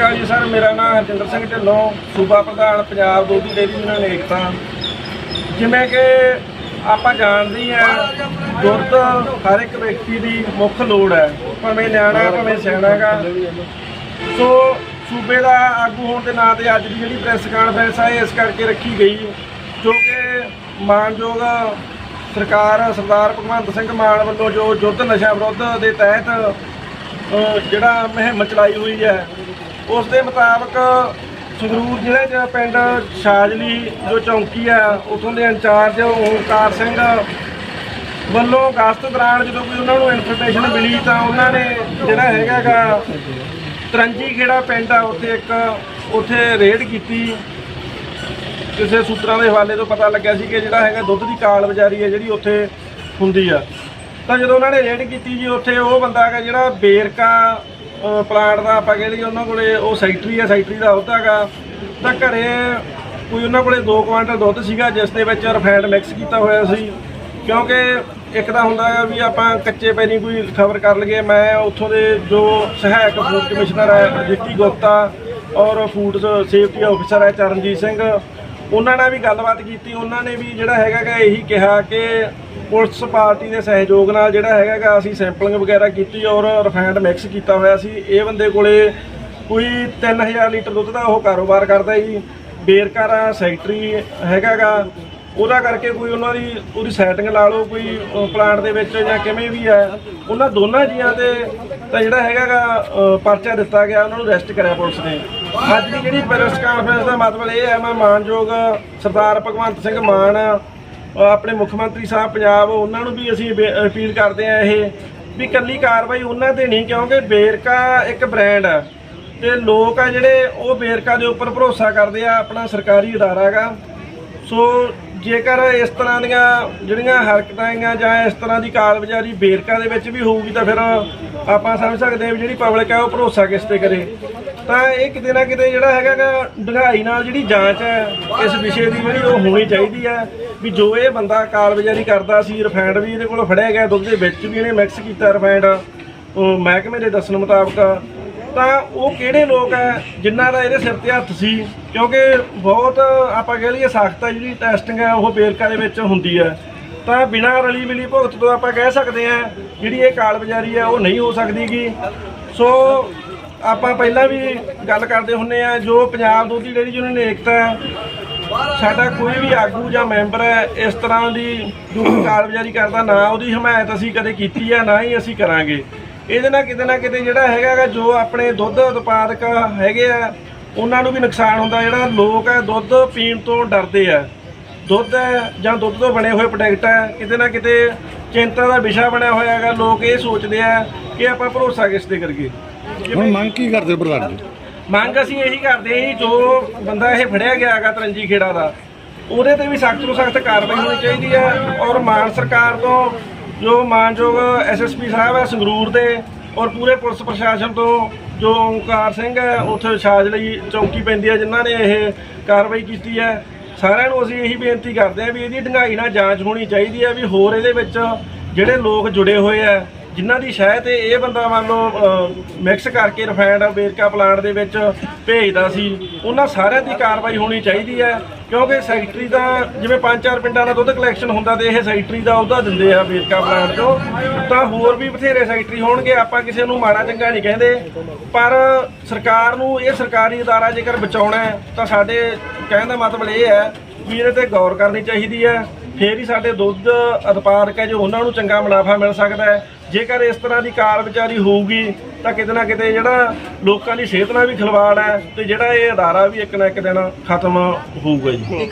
ਅਕਾਲ ਜੀ, ਸਰ, ਮੇਰਾ ਨਾਮ ਹਰਜਿੰਦਰ ਸਿੰਘ ਢਿੱਲੋਂ, ਸੂਬਾ ਪ੍ਰਧਾਨ ਪੰਜਾਬ ਦੁੱਧ ਡੇਅਰੀ ਯੂਨੀਅਨ ਏਕਤਾ। ਜਿਵੇਂ ਕਿ ਆਪਾਂ ਜਾਣਦੇ ਹੀ ਹਾਂ ਦੁੱਧ ਹਰ ਇੱਕ ਵਿਅਕਤੀ ਦੀ ਮੁੱਖ ਲੋੜ ਹੈ, ਭਾਵੇਂ ਨਿਆਣਾ, ਭਾਵੇਂ ਸਿਆਣਾ ਹੈਗਾ। ਸੋ ਸੂਬੇ ਦਾ ਆਗੂ ਹੋਣ ਦੇ ਨਾਂ ਤੇ ਅੱਜ ਦੀ ਜਿਹੜੀ ਪ੍ਰੈਸ ਕਾਨਫਰੰਸ ਹੈ ਇਸ ਕਰਕੇ ਰੱਖੀ ਗਈ, ਜੋ ਕਿ ਮਾਨਯੋਗ ਸਰਕਾਰ ਸਰਦਾਰ ਭਗਵੰਤ ਸਿੰਘ ਮਾਨ ਵੱਲੋਂ ਜੋ ਯੁੱਧ ਨਸ਼ਾ ਵਿਰੁੱਧ ਦੇ ਤਹਿਤ ਜਿਹੜਾ ਮੁਹਿੰਮ ਚਲਾਈ ਹੋਈ ਹੈ ਉਸ ਦੇ ਮੁਤਾਬਕ ਸੰਗਰੂਰ ਜ਼ਿਲ੍ਹੇ 'ਚ ਪਿੰਡ ਸ਼ਾਜਲੀ ਜੋ ਚੌਂਕੀ ਆ, ਉਥੋਂ ਦੇ ਇੰਚਾਰਜ ਓਮਕਾਰ ਸਿੰਘ ਵੱਲੋਂ ਅਗਸਤ ਦੌਰਾਨ ਜਦੋਂ ਕੋਈ ਉਹਨਾਂ ਨੂੰ ਇਨਫੋਰਮੇਸ਼ਨ ਮਿਲੀ ਤਾਂ ਉਹਨਾਂ ਨੇ ਜਿਹੜਾ ਹੈਗਾਗਾ ਤਰੰਜੀ ਖੇੜਾ ਪਿੰਡ ਆ, ਉੱਥੇ ਇੱਕ ਉੱਥੇ ਰੇਡ ਕੀਤੀ। ਕਿਸੇ ਸੂਤਰਾਂ ਦੇ ਹਵਾਲੇ ਤੋਂ ਪਤਾ ਲੱਗਿਆ ਸੀ ਕਿ ਜਿਹੜਾ ਹੈਗਾ ਦੁੱਧ ਦੀ ਕਾਲ ਬਾਜ਼ਾਰੀ ਹੈ ਜਿਹੜੀ ਉੱਥੇ ਹੁੰਦੀ ਆ। ਤਾਂ ਜਦੋਂ ਉਹਨਾਂ ਨੇ ਰੇਡ ਕੀਤੀ ਜੀ, ਉੱਥੇ ਉਹ ਬੰਦਾ ਹੈਗਾ ਜਿਹੜਾ ਬੇਰਕਾ ਪਲਾਂਟ ਦਾ ਆਪਾਂ ਕਹਿ ਲਈਏ ਉਹਨਾਂ ਕੋਲੇ, ਉਹ ਸੈਕਟਰੀ ਆ ਸੈਕਟਰੀ ਦਾ ਅਹੁਦਾ ਹੈਗਾ। ਤਾਂ ਘਰੇ ਕੋਈ ਉਹਨਾਂ ਕੋਲੇ 2 ਕੁਆਂਟਲ ਦੁੱਧ ਸੀਗਾ, ਜਿਸ ਦੇ ਵਿੱਚ ਰਿਫਾਈਨਡ ਮਿਕਸ ਕੀਤਾ ਹੋਇਆ ਸੀ। ਕਿਉਂਕਿ ਇੱਕ ਤਾਂ ਹੁੰਦਾ ਹੈ ਵੀ ਆਪਾਂ ਕੱਚੇ ਪੈਰੀ ਕੋਈ ਖਬਰ ਕਰ ਲਈਏ, ਮੈਂ ਉੱਥੋਂ ਦੇ ਜੋ ਸਹਾਇਕ ਫੂਡ ਕਮਿਸ਼ਨਰ ਹੈ, ਜਿੱਤੀ ਗੁਪਤਾ, ਔਰ ਫੂਡ ਸੇਫਟੀ ਆਫੀਸਰ ਹੈ, ਚਰਨਜੀਤ ਸਿੰਘ। ਉਹਨਾਂ ਨਾਲ ਵੀ ਗੱਲਬਾਤ ਕੀਤੀ, ਉਹਨਾਂ ਨੇ ਵੀ ਜਿਹੜਾ ਹੈਗਾ ਗਾ ਇਹੀ ਕਿਹਾ ਕਿ ਪੁਲਿਸ ਪਾਰਟੀ ਦੇ ਸਹਿਯੋਗ ਨਾਲ ਜਿਹੜਾ ਹੈਗਾ ਗਾ ਅਸੀਂ ਸੈਂਪਲਿੰਗ ਵਗੈਰਾ ਕੀਤੀ ਔਰ ਰਿਫਾਈਨਡ ਮਿਕਸ ਕੀਤਾ ਹੋਇਆ ਸੀ। ਇਹ ਬੰਦੇ ਕੋਲੇ ਕੋਈ 3000 ਲੀਟਰ ਦੁੱਧ ਦਾ ਉਹ ਕਾਰੋਬਾਰ ਕਰਦਾ ਜੀ, ਬੇਰਕਾਰਾ ਸੈਕਟਰੀ ਹੈਗਾ ਗਾ। ਉਹਦਾ ਕਰਕੇ ਕੋਈ ਉਹਨਾਂ ਦੀ ਉਹਦੀ ਸੈਟਿੰਗ ਲਾ ਲਓ, ਕੋਈ ਪਲਾਂਟ ਦੇ ਵਿੱਚ ਜਾਂ ਕਿਵੇਂ ਵੀ ਹੈ, ਉਹਨਾਂ ਦੋਨਾਂ ਜੀਆਂ ਤੇ ਤਾਂ ਜਿਹੜਾ ਹੈਗਾ ਗਾ ਪਰਚਾ ਦਿੱਤਾ ਗਿਆ, ਉਹਨਾਂ ਨੂੰ ਅਰੈਸਟ ਕਰਿਆ ਪੁਲਿਸ ਨੇ। ਅੱਜ ਦੀ ਜਿਹੜੀ ਪ੍ਰੈਸ ਕਾਨਫਰੰਸ ਦਾ ਮਤਲਬ ਇਹ ਹੈ, ਮੈਂ ਮਾਨਯੋਗ ਸਰਦਾਰ ਭਗਵੰਤ ਸਿੰਘ ਮਾਨ ਆਪਣੇ ਮੁੱਖ ਮੰਤਰੀ ਸਾਹਿਬ ਪੰਜਾਬ, ਉਹਨਾਂ ਨੂੰ ਵੀ ਅਸੀਂ ਬੇ- ਅਪੀਲ ਕਰਦੇ ਆ ਇਹ ਵੀ ਕੱਲੀ ਕਾਰਵਾਈ ਉਹਨਾਂ ਤੇ ਨਹੀਂ, ਕਿਉਂਕਿ ਬੇਰਕਾ ਇੱਕ ਬ੍ਰਾਂਡ ਹੈ ਤੇ ਲੋਕ ਆ ਜਿਹੜੇ ਉਹ ਬੇਰਕਾ ਦੇ ਉੱਪਰ ਭਰੋਸਾ ਕਰਦੇ ਆ, ਆਪਣਾ ਸਰਕਾਰੀ ਅਦਾਰਾ ਹੈਗਾ ਸੋ ਜੇਕਰ ਇਸ ਤਰ੍ਹਾਂ ਦੀਆਂ ਜਿਹੜੀਆਂ ਹਰਕਤਾਂ ਹੈਗੀਆਂ ਜਾਂ ਇਸ ਤਰ੍ਹਾਂ ਦੀ ਕਾਰਗੁਜ਼ਾਰੀ ਬੇਰਕਾ ਦੇ ਵਿੱਚ ਵੀ ਹੋਊਗੀ, ਤਾਂ ਫਿਰ ਆਪਾਂ ਸਮਝ ਸਕਦੇ ਹਾਂ ਵੀ ਜਿਹੜੀ ਪਬਲਿਕ ਹੈ ਉਹ ਭਰੋਸਾ ਕਿਸ ਤੇ ਕਰੇ। ਤਾਂ ਇਹ ਕਿਤੇ ਨਾ ਕਿਤੇ ਜਿਹੜਾ ਹੈਗਾ ਗਾ ਡੂੰਘਾਈ ਨਾਲ ਜਿਹੜੀ ਜਾਂਚ ਹੈ, ਇਸ ਵਿਸ਼ੇ ਦੀ ਜਿਹੜੀ ਉਹ ਹੋਣੀ ਚਾਹੀਦੀ ਹੈ ਵੀ ਜੋ ਇਹ ਬੰਦਾ ਕਾਰਗੁਜ਼ਾਰੀ ਕਰਦਾ ਸੀ ਰਿਫਾਈਨਡ ਵੀ ਇਹਦੇ ਕੋਲ ਫੜਿਆ ਗਿਆ, ਦੁੱਧ ਦੇ ਵਿੱਚ ਵੀ ਇਹਨੇ ਮਿਕਸ ਕੀਤਾ ਰਿਫਾਈਨਡ ਉਹ ਮਹਿਕਮੇ ਦੇ ਦੱਸਣ ਮੁਤਾਬਕ। ਤਾਂ ਉਹ ਕਿਹੜੇ ਲੋਕ ਹੈ ਜਿਨ੍ਹਾਂ ਦਾ ਇਹਦੇ ਸਿਰ ਤੇ ਹੱਥ ਸੀ? ਕਿਉਂਕਿ ਬਹੁਤ ਆਪਾਂ ਕਹਿ ਲਈਏ ਸਖਤ ਹੈ ਜਿਹੜੀ ਟੈਸਟਿੰਗ ਹੈ, ਉਹ ਬੇਰਕਾ ਦੇ ਵਿੱਚ ਹੁੰਦੀ ਹੈ। ਤਾਂ ਬਿਨਾਂ ਰਲੀ ਮਿਲੀ ਭੁਗਤ ਤੋਂ ਆਪਾਂ ਕਹਿ ਸਕਦੇ ਹਾਂ, ਜਿਹੜੀ ਇਹ ਕਾਲਬਾਜ਼ਾਰੀ ਹੈ, ਉਹ ਨਹੀਂ ਹੋ ਸਕਦੀਗੀ। ਸੋ ਆਪਾਂ ਪਹਿਲਾਂ ਵੀ ਗੱਲ ਕਰਦੇ ਹੁੰਨੇ ਆ, ਜੋ ਪੰਜਾਬ ਦੁੱਧ ਦੀ ਡੇਅਰੀ ਯੂਨੀਅਨ ਏਕਤਾ ਸਾਡਾ ਕੋਈ ਵੀ ਆਗੂ ਜਾਂ ਮੈਂਬਰ ਹੈ, ਇਸ ਤਰ੍ਹਾਂ ਦੀ ਜੋ ਕਾਰਗੁਜ਼ਾਰੀ ਕਰਦਾ, ਨਾ ਉਹਦੀ ਹਮਾਇਤ ਅਸੀਂ ਕਦੇ ਕੀਤੀ ਹੈ, ਨਾ ਹੀ ਅਸੀਂ ਕਰਾਂਗੇ। ਇਹਦੇ ਨਾਲ ਕਿਤੇ ਨਾ ਕਿਤੇ ਜਿਹੜਾ ਹੈਗਾ ਜੋ ਆਪਣੇ ਦੁੱਧ ਉਤਪਾਦਕ ਹੈਗੇ ਆ, ਉਹਨਾਂ ਨੂੰ ਵੀ ਨੁਕਸਾਨ ਹੁੰਦਾ। ਜਿਹੜਾ ਲੋਕ ਹੈ, ਦੁੱਧ ਪੀਣ ਤੋਂ ਡਰਦੇ ਆ। ਦੁੱਧ ਹੈ ਜਾਂ ਦੁੱਧ ਤੋਂ ਬਣੇ ਹੋਏ ਪ੍ਰੋਡਕਟ ਹੈ, ਕਿਤੇ ਨਾ ਕਿਤੇ ਚਿੰਤਾ ਦਾ ਵਿਸ਼ਾ ਬਣਿਆ ਹੋਇਆ ਹੈਗਾ। ਲੋਕ ਇਹ ਸੋਚਦੇ ਆ ਕਿ ਆਪਾਂ ਭਰੋਸਾ ਕਿਸ ਤੇ ਕਰੀਏ। ਹੁਣ ਮੰਗ ਕੀ ਕਰਦੇ ਹੋ ਪ੍ਰਧਾਨ ਜੀ? ਮੰਗ ਅਸੀਂ ਇਹੀ ਕਰਦੇ ਜੀ, ਜੋ ਬੰਦਾ ਇਹ ਫੜਿਆ ਗਿਆ ਹੈਗਾ ਤਰੰਜੀ ਖੇੜਾ ਦਾ ਉਹਦੇ ਤੇ ਵੀ ਸਖਤ ਤੋਂ ਸਖਤ ਕਾਰਵਾਈ ਹੋਣੀ ਚਾਹੀਦੀ ਹੈ ਔਰ ਮਾਨ ਸਰਕਾਰ ਤੋਂ ਜੋ ਮਾਨਯੋਗ ਐਸਐਸਪੀ ਸਾਹਿਬ ਹੈ ਸੰਗਰੂਰ ਦੇ ਔਰ ਪੂਰੇ ਪੁਲਿਸ ਪ੍ਰਸ਼ਾਸਨ ਤੋਂ ਜੋ ਓਂਕਾਰ ਸਿੰਘ ਹੈ ਉੱਥੇ ਛਾਜ ਲਈ ਚੌਂਕੀ ਪੈਂਦੀ ਹੈ ਜਿਨ੍ਹਾਂ ਨੇ ਇਹ ਕਾਰਵਾਈ ਕੀਤੀ ਹੈ। ਸਾਰਿਆਂ ਨੂੰ ਅਸੀਂ ਇਹੀ ਬੇਨਤੀ ਕਰਦੇ ਹਾਂ ਵੀ ਇਹਦੀ ਢੰਗਾਈ ਨਾਲ ਜਾਂਚ ਹੋਣੀ ਚਾਹੀਦੀ ਹੈ ਵੀ ਹੋਰ ਇਹਦੇ ਵਿੱਚ ਜਿਹੜੇ ਲੋਕ ਜੁੜੇ ਹੋਏ ਆ ਜਿਨ੍ਹਾਂ ਦੀ ਸ਼ਾਇਦ ਇਹ ਬੰਦਾ ਮੰਨ ਲਓ ਮਿਕਸ ਕਰਕੇ ਰਿਫਾਈਨਡ ਬੇਰਕਾ ਪਲਾਂਟ ਦੇ ਵਿੱਚ ਭੇਜਦਾ ਸੀ, ਉਹਨਾਂ ਸਾਰਿਆਂ ਦੀ ਕਾਰਵਾਈ ਹੋਣੀ ਚਾਹੀਦੀ ਹੈ, ਕਿਉਂਕਿ ਸੈਕਟਰੀ ਦਾ ਜਿਵੇਂ ਪੰਜ ਚਾਰ ਪਿੰਡਾਂ ਦਾ ਦੁੱਧ ਕਲੈਕਸ਼ਨ ਹੁੰਦਾ ਤੇ ਇਹ ਸੈਕਟਰੀ ਦਾ ਉਹਦਾ ਦਿੰਦੇ ਆ ਵੇਰਕਾ ਪਲਾਂਟ ਤੋਂ, ਤਾਂ ਹੋਰ ਵੀ ਬਥੇਰੇ ਸੈਕਟਰੀ ਹੋਣਗੇ, ਆਪਾਂ ਕਿਸੇ ਨੂੰ ਮਾੜਾ ਚੰਗਾ ਨਹੀਂ ਕਹਿੰਦੇ, ਪਰ ਸਰਕਾਰ ਨੂੰ ਇਹ ਸਰਕਾਰੀ ਅਦਾਰਾ ਜੇਕਰ ਬਚਾਉਣਾ ਤਾਂ ਸਾਡੇ ਕਹਿਣ ਦਾ ਮਤਲਬ ਇਹ ਹੈ ਵੀ ਇਹਦੇ ਤੇ ਗੌਰ ਕਰਨੀ ਚਾਹੀਦੀ ਹੈ ਫੇਰ ਹੀ ਸਾਡੇ ਦੁੱਧ ਉਤਪਾਦਕ ਹੈ ਜੋ, ਉਹਨਾਂ ਨੂੰ ਚੰਗਾ ਮੁਨਾਫਾ ਮਿਲ ਸਕਦਾ ਹੈ। ਜੇਕਰ ਇਸ ਤਰ੍ਹਾਂ ਦੀ ਕਾਰ ਵਿਚਾਰੀ ਹੋਊਗੀ, ਤਾਂ ਕਿਤੇ ਨਾ ਕਿਤੇ ਜਿਹੜਾ ਲੋਕਾਂ ਦੀ ਸਿਹਤ ਨਾਲ ਵੀ ਖਿਲਵਾੜ ਹੈ ਤੇ ਜਿਹੜਾ ਇਹ ਅਦਾਰਾ ਵੀ ਇੱਕ ਨਾ ਇੱਕ ਦਿਨ ਖਤਮ ਹੋਊਗਾ ਜੀ।